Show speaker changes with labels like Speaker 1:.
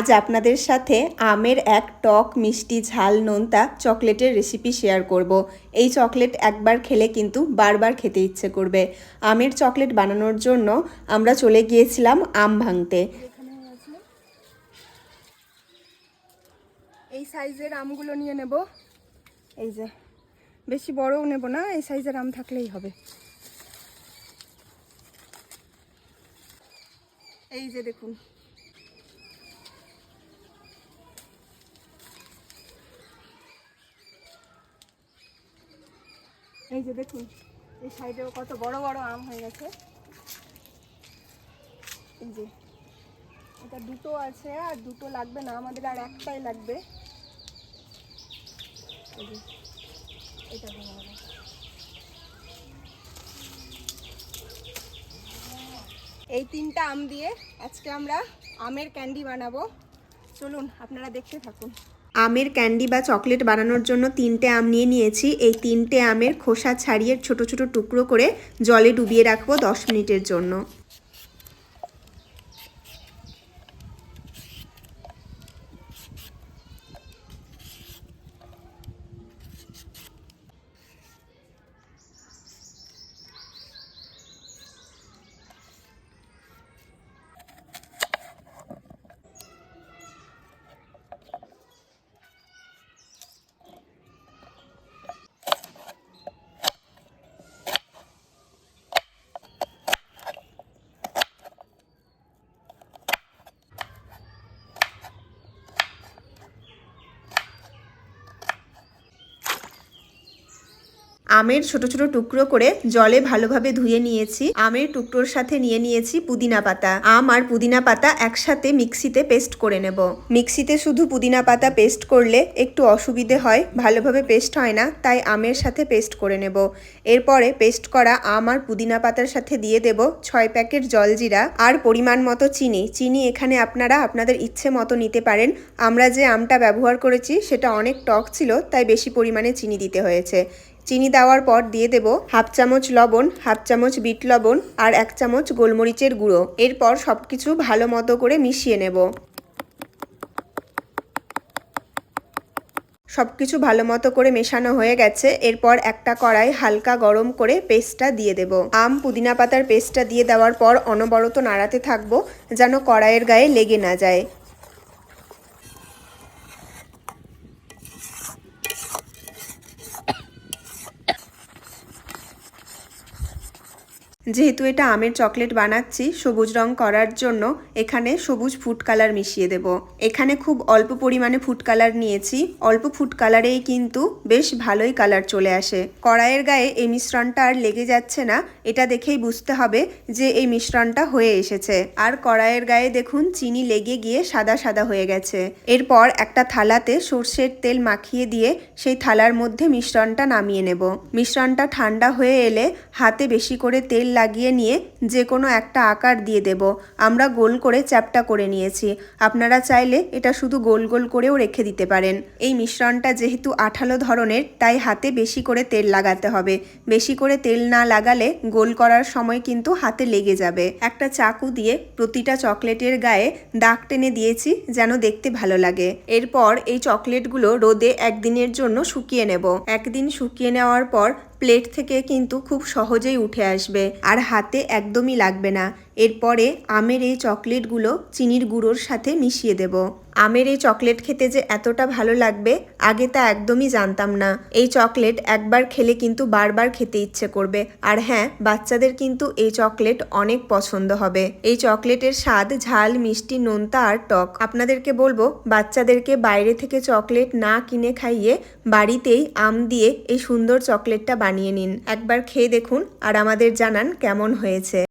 Speaker 1: আজ আপনাদের সাথে আমের এক টক মিষ্টি ঝাল নোনতা চকলেটের রেসিপি শেয়ার করব। এই চকলেট একবার খেলে কিন্তু বারবার খেতে ইচ্ছে করবে। আমের চকলেট বানানোর জন্য আমরা চলে গিয়েছিলাম আম ভাঙতে।
Speaker 2: এই সাইজের আমগুলো নিয়ে নেব। এই যে, বেশি বড়ও নেব না, এই সাইজের আম থাকলেই হবে। এই যে দেখুন এই যে দেখুন, এই সাইডেও কত বড় বড় আম হয়ে গেছে। এই যে, এটা দুটো আছে আর দুটো লাগবে না, আমাদের আর একটাই লাগবে। এই তিনটা আম দিয়ে আজকে আমরা আমের ক্যান্ডি বানাবো। চলুন, আপনারা দেখতে থাকুন।
Speaker 1: আমের ক্যান্ডি বা চকলেট বানানোর জন্য তিনটে আম নিয়ে নিয়েছি। এই তিনটে আমের খোসা ছাড়িয়ে ছোট ছোট টুকরো করে জলে ডুবিয়ে রাখব দশ মিনিটের জন্য। আমের ছোট ছোট টুকরো করে জলে ভালোভাবে ধুয়ে নিয়েছি। আমের টুকরোর সাথে নিয়ে নিয়েছি পুদিনা পাতা। আম আর পুদিনা পাতা একসাথে মিক্সিতে পেস্ট করে নেব। মিক্সিতে শুধু পুদিনা পাতা পেস্ট করলে একটু অসুবিধে হয়, ভালোভাবে পেস্ট হয় না, তাই আমের সাথে পেস্ট করে নেব। এরপরে পেস্ট করা আম আর পুদিনা পাতার সাথে দিয়ে দেব ছয় প্যাকেট জলজিরা আর পরিমাণ মতো চিনি। চিনি এখানে আপনারা আপনাদের ইচ্ছে মতো নিতে পারেন। আমরা যে আমটা ব্যবহার করেছি সেটা অনেক টক ছিল, তাই বেশি পরিমাণে চিনি দিতে হয়েছে। চিনি দেওয়ার পর দিয়ে দেব হাফ চামচ লবণ, হাফ চামচ বিট লবণ আর এক চামচ গোলমরিচের গুঁড়ো। এরপর সব কিছু ভালো মতো করে মিশিয়ে নেব। সব কিছু ভালো মতো করে মেশানো হয়ে গেছে। এরপর একটা কড়াই হালকা গরম করে পেস্টটা দিয়ে দেব। আম, পুদিনা পাতার পেস্টটা দিয়ে দেওয়ার পর অনবরত নাড়াতে থাকব যেন কড়াইয়ের গায়ে লেগে না যায়। যেহেতু এটা আমের চকলেট বানাচ্ছি, সবুজ রং করার জন্য এখানে সবুজ ফুড কালার মিশিয়ে দেব। এখানে খুব অল্প পরিমাণে ফুড কালার নিয়েছি। অল্প ফুড কালারেই কিন্তু বেশ ভালোই কালার চলে আসে। কড়াইয়ের গায়ে এই মিশ্রণটা আর লেগে যাচ্ছে না, এটা দেখেই বুঝতে হবে যে এই মিশ্রণটা হয়ে এসেছে। আর কড়াইয়ের গায়ে দেখুন, চিনি লেগে গিয়ে সাদা সাদা হয়ে গেছে। এরপর একটা থালাতে সর্ষের তেল মাখিয়ে দিয়ে সেই থালার মধ্যে মিশ্রণটা নামিয়ে নেব। মিশ্রণটা ঠান্ডা হয়ে এলে হাতে বেশি করে তেল লাগিয়ে নিয়ে যে কোনো একটা আকার দিয়ে দেব। আমরা গোল করে চ্যাপটা করে নিয়েছি। আপনারা চাইলে এটা শুধু গোল গোল করেও রেখে দিতে পারেন। এই মিশ্রণটা যেহেতু আঠালো ধরনের, তাই হাতে বেশি করে তেল লাগাতে হবে। বেশি করে তেল না লাগালে গোল করার সময় কিন্তু হাতে লেগে যাবে। একটা চাকু দিয়ে প্রতিটা চকলেটের গায়ে দাগ টেনে দিয়েছি যেন দেখতে ভালো লাগে। এরপর এই চকলেটগুলো রোদে একদিনের জন্য শুকিয়ে নেব। একদিন শুকিয়ে নেওয়ার পর প্লেট থেকে কিন্তু খুব সহজেই উঠে আসবে আর হাতে একদমই লাগবে না। এরপরে আমের এই চকলেটগুলো চিনির গুঁড়োর সাথে মিশিয়ে দেব। আমের এই চকলেট খেতে যে এতটা ভালো লাগবে, আগে তা একদমই জানতাম না। এই চকলেট একবার খেলে কিন্তু বারবার খেতে ইচ্ছে করবে। আর হ্যাঁ বাচ্চাদের কিন্তু এই চকলেট অনেক পছন্দ হবে। এই চকলেটের স্বাদ ঝাল, মিষ্টি, নোনতা আর টক। আপনাদেরকে বলব, বাচ্চাদেরকে বাইরে থেকে চকলেট না কিনে খাইয়ে বাড়িতেই আম দিয়ে এই সুন্দর চকলেটটা বানিয়ে নিন। একবার খেয়ে দেখুন আর আমাদের জানান কেমন হয়েছে।